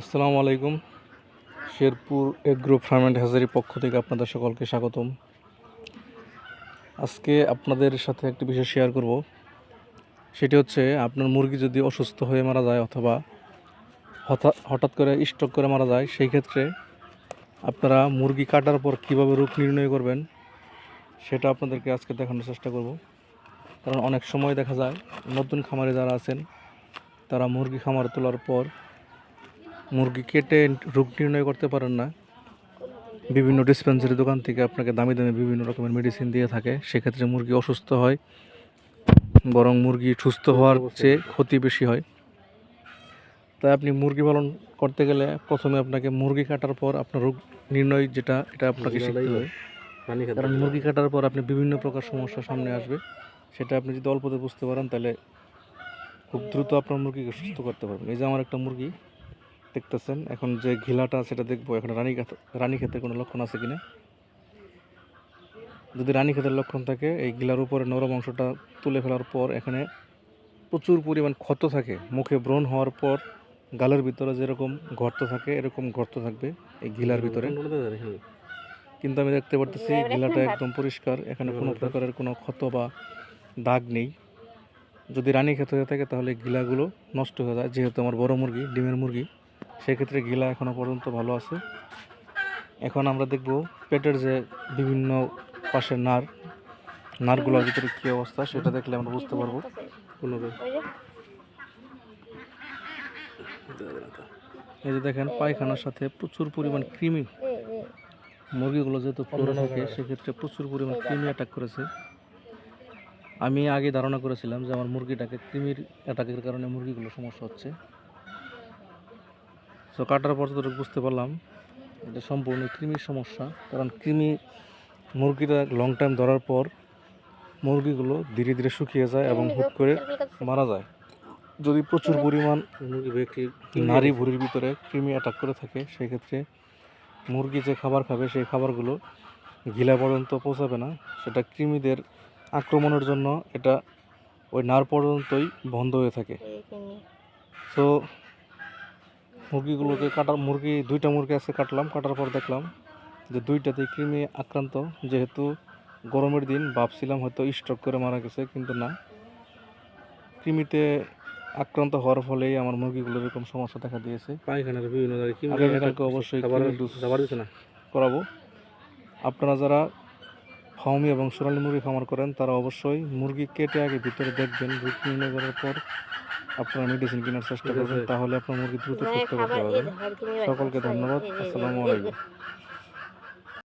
আসসালামু আলাইকুম। Sherpur agro farm and Hazari পক্ষ থেকে আপনাদের সকলকে স্বাগতম। আজকে আপনাদের সাথে একটি বিষয় শেয়ার করব। সেটি হচ্ছে, আপনার মুরগি যদি অসুস্থ হয়ে মারা যায় অথবা হঠাৎ করে স্টক করে মারা যায়, সেই ক্ষেত্রে আপনারা মুরগি কাটার পর কীভাবে রোগ নির্ণয় করবেন, সেটা আপনাদেরকে আজকে দেখানোর চেষ্টা করব। কারণ অনেক সময় দেখা যায়, নতুন খামারে যারা আছেন, তারা মুরগি খামার তোলার পর মুরগি কেটে রোগ নির্ণয় করতে পারেন না। বিভিন্ন ডিসপেন্সারি দোকান থেকে আপনাকে দামি দামি বিভিন্ন রকমের মেডিসিন দিয়ে থাকে। সেক্ষেত্রে মুরগি অসুস্থ হয় বরং মুরগি সুস্থ হওয়ার চেয়ে ক্ষতি বেশি হয়। তাই আপনি মুরগি পালন করতে গেলে প্রথমে আপনাকে মুরগি কাটার পর আপনার রোগ নির্ণয় যেটা এটা আপনাকে শিখতে হবে। কারণ মুরগি কাটার পর আপনি বিভিন্ন প্রকার সমস্যা সামনে আসবে। সেটা আপনি যদি অল্পতে বুঝতে পারেন তাহলে খুব দ্রুত আপনার মুরগিকে সুস্থ করতে পারবেন। এই যে আমার একটা মুরগি দেখতেছেন। এখন যে ঘিলাটা সেটা দেখব। এখন রানী রানী ক্ষেতের কোনো লক্ষণ আছে কিনা? যদি রানী ক্ষেতের লক্ষণ থাকে এই গিলার উপরে নরম অংশটা তুলে ফেলার পর এখানে প্রচুর পরিমাণ ক্ষত থাকে। মুখে ব্রণ হওয়ার পর গালের ভিতরে যেরকম গর্ত থাকে এরকম গর্ত থাকবে এই ঘিলার ভিতরে। কিন্তু আমি দেখতে পারতেছি ঘিলাটা একদম পরিষ্কার। এখানে কোনো প্রকারের কোনো ক্ষত বা দাগ নেই। যদি রানী ক্ষেত হয়ে থাকে তাহলে গিলাগুলো নষ্ট হয়ে যায়। যেহেতু আমার বড় মুরগি ডিমের মুরগি সেক্ষেত্রে গিলা এখনও পর্যন্ত ভালো আছে। এখন আমরা দেখব পেটের যে বিভিন্ন পাশের নার, নারগুলোর ভিতরে কী অবস্থা সেটা দেখলে আমরা বুঝতে পারব। এই যে দেখেন, পায়খানার সাথে প্রচুর পরিমাণ কৃমি। মুরগিগুলো যেহেতু ফ্লোরে থাকে, সেক্ষেত্রে প্রচুর পরিমাণ কৃমি অ্যাটাক করেছে। আমি আগে ধারণা করেছিলাম যে আমার মুরগিটাকে কৃমির অ্যাটাকের কারণে মুরগিগুলো সমস্যা হচ্ছে। তো কাটার পর যতটুকু বুঝতে পারলাম এটা সম্পূর্ণ কৃমির সমস্যা। কারণ কৃমি মুরগিটা লং টাইম ধরার পর মুরগিগুলো ধীরে ধীরে শুকিয়ে যায় এবং হুট করে মারা যায়। যদি প্রচুর পরিমাণ নারী ভুঁড়ির ভিতরে কৃমি অ্যাটাক করে থাকে সেক্ষেত্রে মুরগি যে খাবার খাবে সেই খাবারগুলো গিলা পর্যন্ত পৌঁছাবে না। সেটা কৃমিদের আক্রমণের জন্য এটা ওই নার পর্যন্তই বন্ধ হয়ে থাকে। তো মুরগিগুলোকে কাটার মুরগি দুইটা মুরগি আছে কাটলাম কাটার পর দেখলাম যে দুইটাতেই কৃমি আক্রান্ত। যেহেতু গরমের দিন ভাবছিলাম হয়তো স্ট্রোক করে মারা গেছে কিন্তু না। কৃমিতে আক্রান্ত হওয়ার ফলেই আমার মুরগিগুলো এরকম সমস্যা দেখা দিয়েছে। পায়খানার বিভিন্ন আগামীকালকে অবশ্যই না। করাবো। আপনারা যারা ফাউমি এবং সোনালী মুরগি খামার করেন তারা অবশ্যই মুরগি কেটে আগে ভিতরে দেখবেন রোগ নির্ণয় করার পর আপনারা মেডিসিন কেনার চেষ্টা করবেন তাহলে আপনার মুরগি দ্রুত সুস্থ করতে পারবেন সকলকে ধন্যবাদ আসসালামু আলাইকুম।